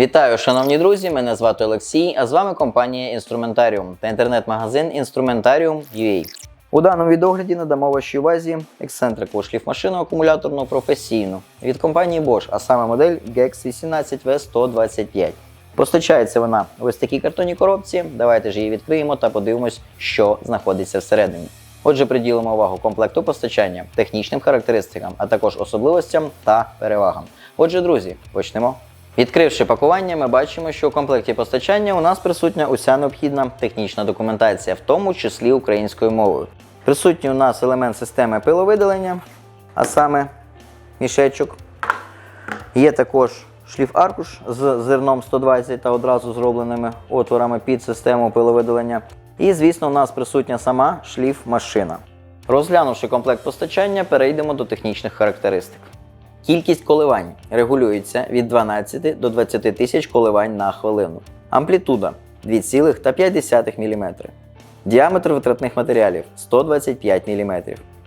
Вітаю, шановні друзі! Мене звати Олексій, а з вами компанія Інструментаріум та інтернет-магазин Інструментаріум.ua. У даному відогляді надамо вашій увазі ексцентрику шліфмашину акумуляторну професійну від компанії Bosch, а саме модель GEX 18V125. Постачається вона в ось такій картонній коробці. Давайте ж її відкриємо та подивимось, що знаходиться всередині. Отже, приділимо увагу комплекту постачання, технічним характеристикам, а також особливостям та перевагам. Отже, друзі, почнемо. Відкривши пакування, ми бачимо, що у комплекті постачання у нас присутня уся необхідна технічна документація, в тому числі українською мовою. Присутній у нас елемент системи пиловидалення, а саме мішечок. Є також шліф-аркуш з зерном 120 та одразу зробленими отворами під систему пиловидалення. І, звісно, у нас присутня сама шліф-машина. Розглянувши комплект постачання, перейдемо до технічних характеристик. Кількість коливань регулюється від 12 до 20 тисяч коливань на хвилину. Амплітуда 2,5 мм. Діаметр витратних матеріалів 125 мм.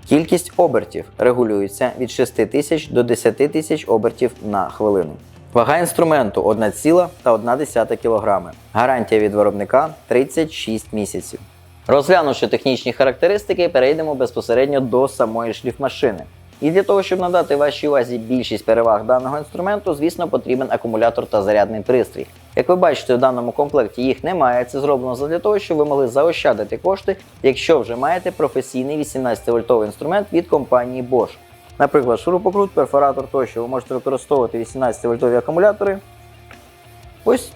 Кількість обертів регулюється від 6 тисяч до 10 тисяч обертів на хвилину. Вага інструменту 1,1 кг. Гарантія від виробника 36 місяців. Розглянувши технічні характеристики, перейдемо безпосередньо до самої шліфмашини. І для того, щоб надати вашій увазі більшість переваг даного інструменту, звісно, потрібен акумулятор та зарядний пристрій. Як ви бачите, в даному комплекті їх немає. Це зроблено для того, щоб ви могли заощадити кошти, якщо вже маєте професійний 18-вольтовий інструмент від компанії Bosch. Наприклад, шурупокрут, перфоратор тощо ви можете використовувати 18-вольтові акумулятори. Ось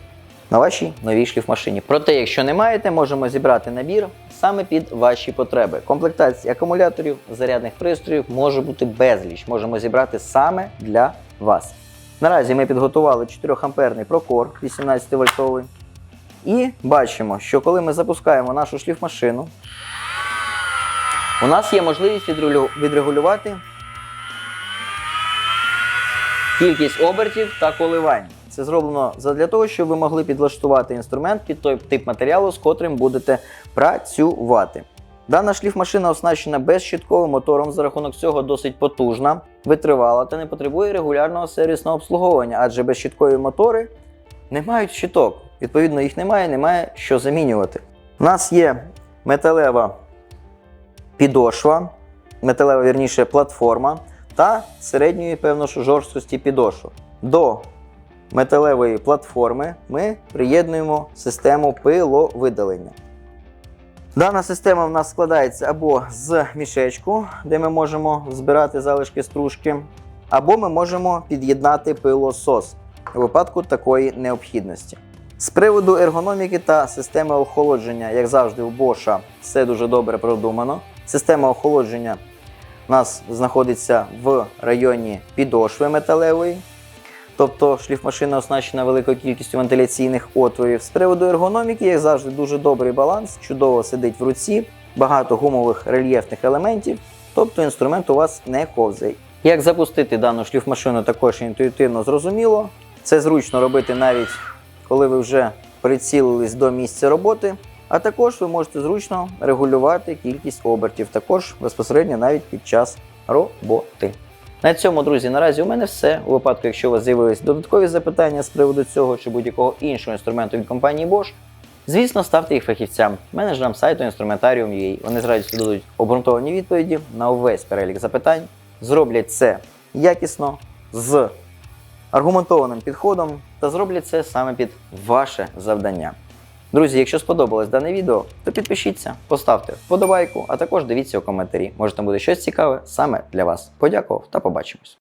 на вашій новій шліфмашині. Проте, якщо не маєте, можемо зібрати набір саме під ваші потреби. Комплектації акумуляторів, зарядних пристроїв може бути безліч. Можемо зібрати саме для вас. Наразі ми підготували 4 амперний прокор 18 вольтовий. І бачимо, що коли ми запускаємо нашу шліфмашину, у нас є можливість відрегулювати кількість обертів та коливань. Це зроблено для того, щоб ви могли підлаштувати інструмент під той тип матеріалу, з котрим будете працювати. Дана шліфмашина оснащена безщітковим мотором, за рахунок цього досить потужна, витривала та не потребує регулярного сервісного обслуговування, адже безщіткові мотори не мають щиток. Відповідно, їх немає, немає що замінювати. У нас є металева підошва, металева вірніше платформа та середньої, певно, що жорсткості підошв. До металевої платформи ми приєднуємо систему пиловидалення. Дана система в нас складається або з мішечку, де ми можемо збирати залишки стружки, або ми можемо під'єднати пилосос у випадку такої необхідності. З приводу ергономіки та системи охолодження, як завжди, у Bosch все дуже добре продумано. Система охолодження у нас знаходиться в районі підошви металевої, тобто шліфмашина оснащена великою кількістю вентиляційних отворів. З приводу ергономіки, як завжди, дуже добрий баланс, чудово сидить в руці, багато гумових рельєфних елементів, тобто інструмент у вас не ковзає. Як запустити дану шліфмашину також інтуїтивно зрозуміло. Це зручно робити навіть коли ви вже прицілились до місця роботи. А також ви можете зручно регулювати кількість обертів, також безпосередньо навіть під час роботи. На цьому, друзі, наразі у мене все. У випадку, якщо у вас з'явились додаткові запитання з приводу цього чи будь-якого іншого інструменту від компанії Bosch, звісно, ставте їх фахівцям, менеджерам сайту Instrumentarium.ua. Вони з радістю дадуть обґрунтовані відповіді на увесь перелік запитань, зроблять це якісно, з аргументованим підходом та зроблять це саме під ваше завдання. Друзі, якщо сподобалось дане відео, то підпишіться, поставте вподобайку, а також дивіться у коментарі. Може там буде щось цікаве саме для вас. Подякував та побачимось.